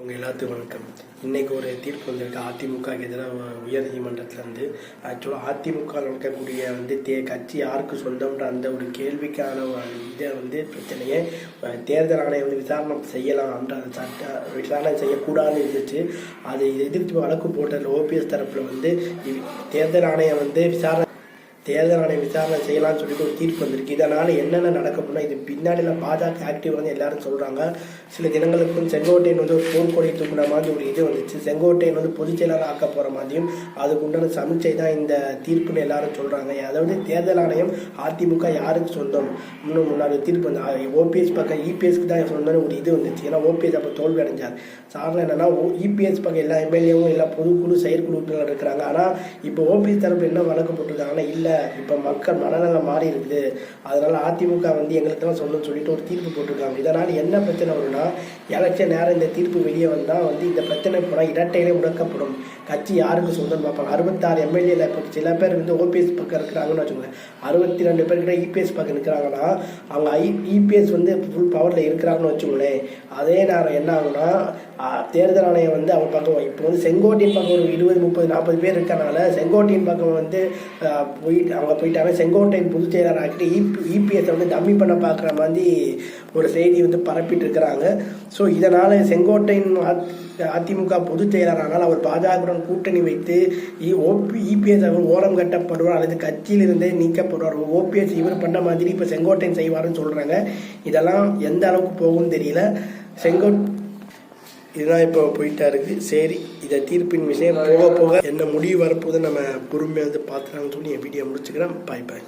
உங்க எல்லாத்துக்கும் வணக்கம். இன்னைக்கு ஒரு தீர்ப்பு வந்திருக்கு. அதிமுக எதிராக உயர் நீதிமன்றத்திலேருந்து ஆக்சுவலாக அதிமுக நடக்கக்கூடிய வந்து தே கட்சி யாருக்கு சொந்தம்ன்ற அந்த ஒரு கேள்விக்கான ஒரு இதை வந்து பிரச்சனையை தேர்தல் ஆணையம் வந்து விசாரணை செய்யலாம்ன்ற அந்த சட்ட விசாரணை செய்யக்கூடாதுன்னு இருந்துச்சு. அதை எதிர்த்து வழக்கு போட்ட ஓபிஎஸ் தரப்பில் வந்து தேர்தல் ஆணையம் வந்து விசாரணை தேர்தல் ஆணையம் விசாரணை செய்யலாம்னு சொல்லிட்டு ஒரு தீர்ப்பு வந்திருக்கு. இதனால என்னென்ன நடக்க இது பின்னாடியில் பாஜக ஆக்டிவ் வந்து எல்லாரும் சொல்றாங்க. சில தினங்களுக்கு செங்கோட்டையன் வந்து ஒரு போர்க்கொடி தூக்குன மாதிரி ஒரு இது வந்துச்சு. செங்கோட்டையன் வந்து பொதுச் செயலாளர் ஆக்க போற மாதிரியும் அதுக்கு உண்டான சமிச்சை தான் இந்த தீர்ப்புன்னு எல்லாரும் சொல்றாங்க. அதாவது தேர்தல் ஆணையம் அதிமுக யாருக்கு சொந்தம்? இன்னும் முன்னாடி தீர்ப்பு வந்து ஓபிஎஸ் பக்கம் இபிஎஸ்க்கு தான் சொந்தம்னு ஒரு இது வந்துச்சு. ஏன்னா ஓபிஎஸ் அப்போ தோல்வி அடைஞ்சார் சாரணம் என்னன்னா இபிஎஸ் பக்கம் எல்லா எம்எல்ஏவும் எல்லா பொதுக்குழு செயற்குழு உறுப்பினர்கள் இருக்கிறாங்க ஆனால் இப்போ ஓபிஎஸ் தரப்பு என்ன வழக்கு போட்டிருக்காங்கன்னா இல்லை இப்போ மக்கள் மனநலம் மாறி இருக்குது. அதனால அதிமுக வந்து எங்களுக்கெல்லாம் சொல்லணும்னு சொல்லிட்டு ஒரு தீர்ப்பு போட்டிருக்காங்க. இதனால் என்ன பிரச்சனை வரும்னா எலெக்ஷன் நேரம் இந்த தீர்ப்பு வெளியே வந்தால் வந்து இந்த பிரச்சனை போனால் இரட்டையிலே முடக்கப்படும். கட்சி யாருக்கு சொந்தம் பார்ப்பாங்க. அறுபத்தாறு எம்எல்ஏல இப்போ சில பேர் வந்து ஓபிஎஸ் பக்கம் இருக்கிறாங்கன்னு வச்சுக்கோங்க. அறுபத்தி ரெண்டு பேர் கிட்ட இபிஎஸ் பக்கம் இருக்கிறாங்கன்னா அவங்க ஐ இபிஎஸ் வந்து ஃபுல் பவரில் இருக்கிறாங்கன்னு வச்சுக்கோங்களேன். அதே நேரம் என்ன ஆகும்னா தேர்தல் ஆணையம் வந்து அவங்க பக்கம் இப்போ வந்து செங்கோட்டையின் பக்கம் ஒரு இருபது முப்பது நாற்பது பேர் இருக்கனால செங்கோட்டையின் பக்கம் வந்து போய் போயிட்டு அவங்க போயிட்டாங்க செங்கோட்டையின் பொதுச் செயலாளர் இபி இபிஎஸ் வந்து டம்மி பண்ண பார்க்குற மாதிரி ஒரு செய்தி வந்து பரப்பிட்டு இருக்கிறாங்க ஸோ இதனால் செங்கோட்டையின் அதிமுக பொதுச் செயலாளரானால் அவர் பாஜகவுடன் கூட்டணி வைத்து ஓபி இபிஎஸ் அவர் ஓரம் கட்டப்படுவார் அல்லது கட்சியிலிருந்தே நீக்கப்படுவார். ஓபிஎஸ் இவர் பண்ண மாதிரி இப்போ செங்கோட்டையன் செய்வாருன்னு சொல்கிறாங்க இதெல்லாம் எந்த அளவுக்கு போகும்னு தெரியல. செங்கோட் இதுதான் இப்போ போயிட்டா இருக்கு சரி இதை தீர்ப்பின் விஷயம் போக போக என்ன முடிவு வரப்போது நம்ம பொறுமையாக வந்து பார்த்துலாம்னு சொல்லி என் வீடியோ முடிச்சுக்கிறேன். பாய் பாய்